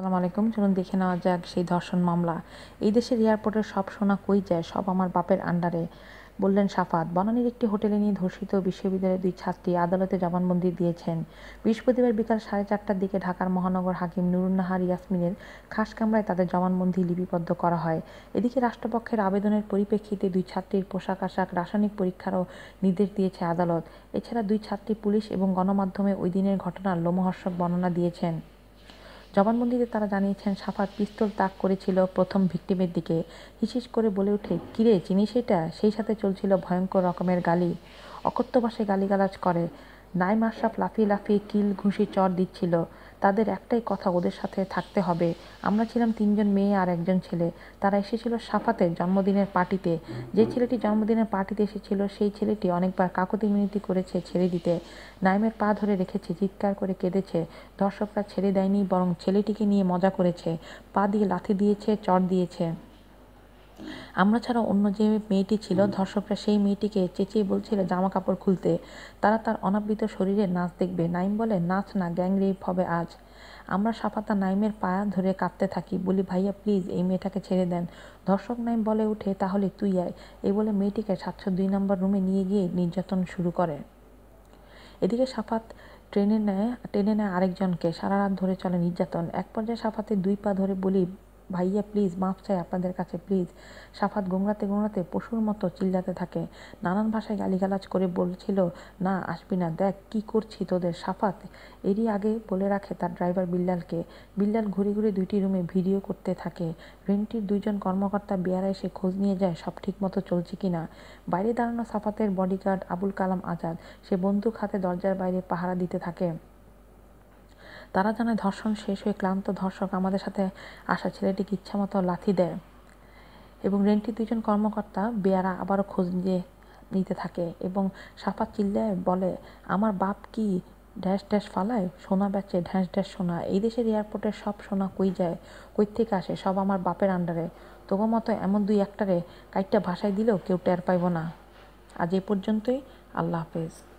আসসালামু আলাইকুম। চলুন দেখে নেওয়া যাক সেই ধর্ষণ মামলা। এই দেশের এয়ারপোর্টের সব সোনা কই যায়, সব আমার বাপের আন্ডারে। বললেন সাফাত, বনানীর একটি হোটেলে নিয়ে ধর্ষিত বিশ্ববিদ্যালয়ের দুই ছাত্রী আদালতে জবানবন্দি দিয়েছেন। বৃহস্পতিবার বিকাল সাড়ে চারটার দিকে ঢাকার মহানগর হাকিম নুরুন্নাহার ইয়াসমিনের খাস কামরায় তাদের জবানবন্দি লিপিবদ্ধ করা হয়। এদিকে রাষ্ট্রপক্ষের আবেদনের পরিপ্রেক্ষিতে দুই ছাত্রীর পোশাক আশাক, রাসায়নিক পরীক্ষারও নির্দেশ দিয়েছে আদালত। এছাড়া দুই ছাত্রী পুলিশ এবং গণমাধ্যমে ওই দিনের ঘটনার লোমহর্ষক বর্ণনা দিয়েছেন। জবানবন্দিতে তারা জানিয়েছেন, সাফাত পিস্তল তাক করেছিল প্রথম ভিক্টিমের দিকে। হিসিস করে বলে উঠে কিরে, চিনিস এটা? সেই সাথে চলছিল ভয়ঙ্কর রকমের গালি। অকথ্য ভাষায় গালিগালাজ করে। নাইম আশরাফ লাফিয়ে লাফিয়ে কিল, ঘুষি, চর দিচ্ছিল। তাদের একটাই কথা, ওদের সাথে থাকতে হবে। আমরা ছিলাম তিনজন মেয়ে আর একজন ছেলে। তারা এসেছিল সাফাতের জন্মদিনের পার্টিতে। যে ছেলেটি জন্মদিনের পার্টিতে এসেছিল, সেই ছেলেটি অনেকবার কাকতি মিনতি করেছে ছেড়ে দিতে। নাইমের পা ধরে রেখেছে, চিৎকার করে কেঁদেছে। দর্শকরা ছেড়ে দেয়নি, বরং ছেলেটিকে নিয়ে মজা করেছে। পা দিয়ে লাথি দিয়েছে, চর দিয়েছে। আমরা ছাড়া অন্য যে মেয়েটি ছিল ধর্ষকরা সেই মেয়েটিকে চেঁচিয়ে বলছিল জামা কাপড় খুলতে। তারা তার অনাবৃত শরীরে নাচ দেখবে। নাইম বলে নাচ না গ্যাং রেপ হবে আজ। আমরা সাফাতা নাইমের পায়া ধরে কাঁদতে থাকি। বলি ভাইয়া প্লিজ এই মেয়েটাকে ছেড়ে দেন। ধর্ষক নাইম বলে উঠে তাহলে তুই আয়। এই বলে মেয়েটিকে সাতশো দুই নম্বর রুমে নিয়ে গিয়ে নির্যাতন শুরু করে। এদিকে সাফাত ট্রেনে নেয় ট্রেনে নেয় আরেকজনকে। সারা রাত ধরে চলে নির্যাতন। এক পর্যায়ে সাফাতের দুই পা ধরে বলি ভাইয়া প্লিজ মাফ চাই আপনাদের কাছে প্লিজ সাফাত গোংরাতে গোংরাতে পশুর মতো চিল্লাতে থাকে। নানান ভাষায় গালিগালাজ করে বলছিল, না, আসবি না, দেখ, কি করছি তোদের, সাফাত? এরই আগে বলে রাখে তার ড্রাইভার বিল্লালকে। বিল্লাল ঘুরে ঘুরে দুইটি রুমে ভিডিও করতে থাকে। রেন্টির দুইজন কর্মকর্তা বেয়ারা এসে খোঁজ নিয়ে যায়, সব ঠিক মতো চলছে কি না। বাইরে দাঁড়ানো সাফাতের বডিগার্ড আবুল কালাম আজাদ। সে বন্দুক হাতে দরজার বাইরে পাহারা দিতে থাকে। তারা জানায় ধর্ষণ শেষ হয়ে ক্লান্ত ধর্ষক আমাদের সাথে আসা ছেলেটিকে ইচ্ছামতো লাথি দেয় এবং রেন্টির দুজন কর্মকর্তা বেয়ারা আবারও খোঁজ নিয়ে নিতে থাকে এবং সাফা চিল্লায় বলে, আমার বাপ কি ড্যাশ ড্যাশ ফালায়? সোনা বেচে ঢ্যাঁস ড্যাশ সোনা। এই দেশের এয়ারপোর্টে সব সোনা কই যায়? কই থেকে আসে? সব আমার বাপের আন্ডারে তবু মতো এমন দুই একটারে কাইটটা ভাষায় দিলেও কেউ টের পাইব না। আজ এ পর্যন্তই। আল্লাহ হাফেজ।